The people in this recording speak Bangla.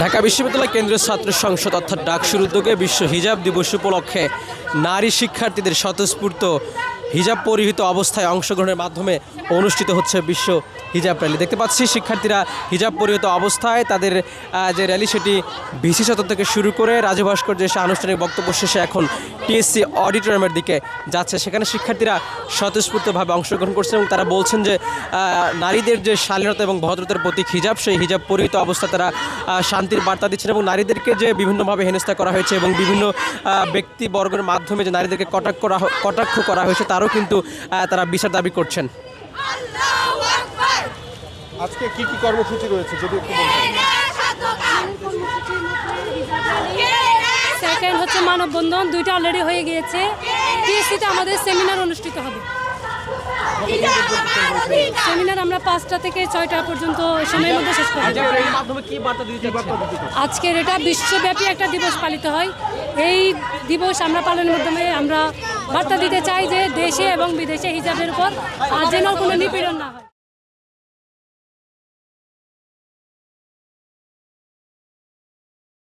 ঢাকা বিশ্ববিদ্যালয় কেন্দ্রীয় ছাত্র সংসদ অর্থাৎ ডাকসুর উদ্যোগে বিশ্ব হিজাব দিবস উপলক্ষে নারী শিক্ষার্থীদের স্বতঃস্ফূর্ত হিজাব পরিহিত অবস্থায় অংশগ্রহণের মাধ্যমে অনুষ্ঠিত হচ্ছে বিশ্ব হিজাব র্যালি। দেখতে পাচ্ছি শিক্ষার্থীরা হিজাব পরিহিত অবস্থায় তাদের যে র্যালি সেটি ভিসি সদর থেকে শুরু করে রাজু যে আনুষ্ঠানিক বক্তব্য শেষে এখন টিএসসি অডিটোরিয়ামের দিকে যাচ্ছে। সেখানে শিক্ষার্থীরা স্বতঃস্ফূর্তভাবে অংশগ্রহণ করছেন এবং তারা বলছেন যে নারীদের যে শালীনতা এবং ভদ্রতার প্রতীক হিজাব, সেই হিজাব পরিহিত অবস্থা তারা শান্তির বার্তা দিচ্ছেন এবং নারীদেরকে যে বিভিন্নভাবে হেনস্থা করা হয়েছে এবং বিভিন্ন ব্যক্তিবর্গের মাধ্যমে যে নারীদেরকে কটাক্ষ করা কটাক্ষ করা হয়েছে, তারও কিন্তু তারা বিচার দাবি করছেন। আজকে কি কি কর্মসূচি রয়েছে যদি একটু সেকেন্ড হচ্ছে মানববন্ধন দুইটা অলরেডি হয়ে গিয়েছে। টিএসসিতে আমাদের সেমিনার অনুষ্ঠিত হবে। সেমিনার আমরা পাঁচটা থেকে ছয়টা পর্যন্ত সময়ের মধ্যে শেষ করি মাধ্যমে বার্তা দিতে আজকের এটা বিশ্বব্যাপী একটা দিবস পালিত হয়। এই দিবস আমরা পালনের মাধ্যমে আমরা বার্তা দিতে চাই যে দেশে এবং বিদেশে হিজাবের উপর আর যেন কোনো নিপীড়ন না হয়।